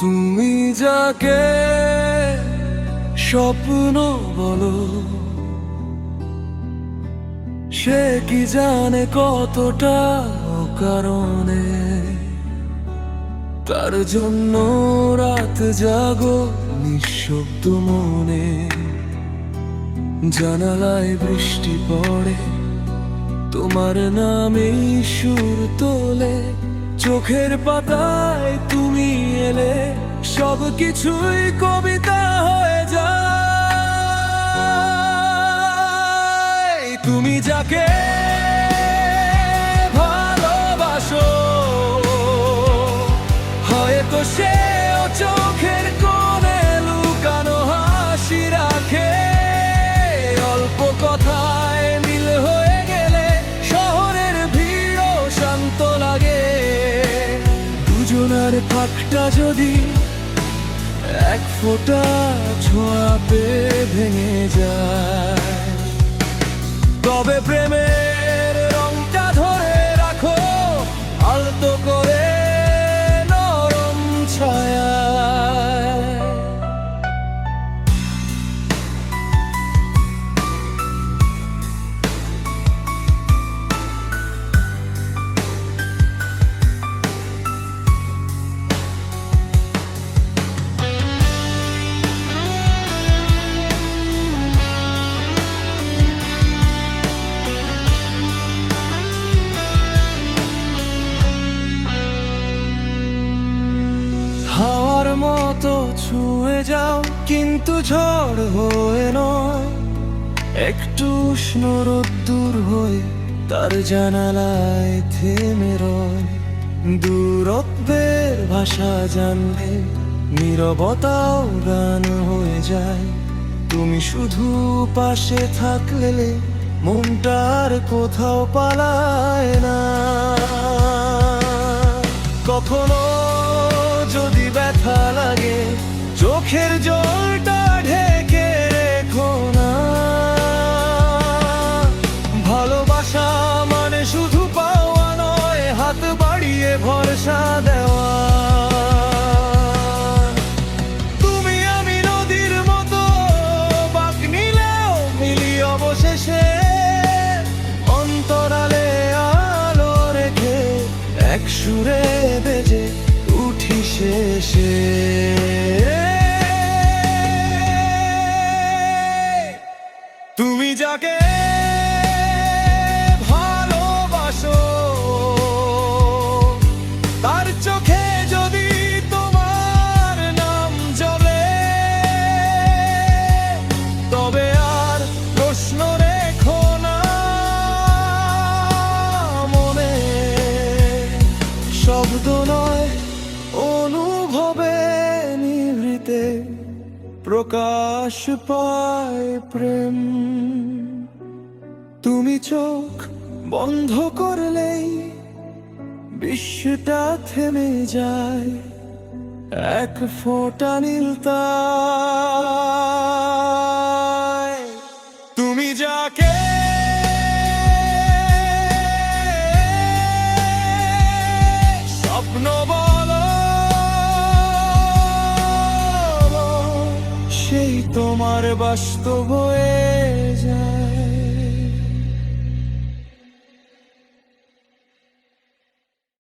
তুমি যাকে স্বপ্ন বলো, সে কি জানে কতটা কারণে তার জন্য রাত জাগো নিঃশব্দ মনে। জানালায় বৃষ্টি পড়ে, তোমার নামে সুর তোলে। চোখের পাতায় তুমি এলে সব কিছুই কবিতা হয়ে যায়। তুমি যাকে দুজনার ফাঁকটা যদি এক ফোঁটা ছোঁয়া পে ভেঙে যায়। তবে হাওয়ার মতো ছুঁয়ে যাও, কিন্তু ঝড় হয়ে নয়। একটু উষ্ণ রোদ্দুর হয়ে তার জানালায় থেমে রয়। দূরত্বের ভাষা জানলে নীরবতাও গান হয়ে যায়। তুমি শুধু পাশে থাকলে মনটার কোথাও পালায় না। কখনো যদি ব্যথা লাগে, চোখের জলটা ঢেকে রেখো না। ভালোবাসা মানে শুধু পাওয়া নয়, হাত বাড়িয়ে ভরসা দেওয়া। তুমি আমি নদীর মতো, বাক নিলেও মিলি অবশেষে। অন্তরালে আলো রেখে এক সুরে বেজে শেষে প্রকাশ পায় প্রেম। তুমি চোখ বন্ধ করলেই বিশ্বটা থেমে যায়। এক ফোঁটা নীলতায় তোমার বাস্তব হয়ে যায়।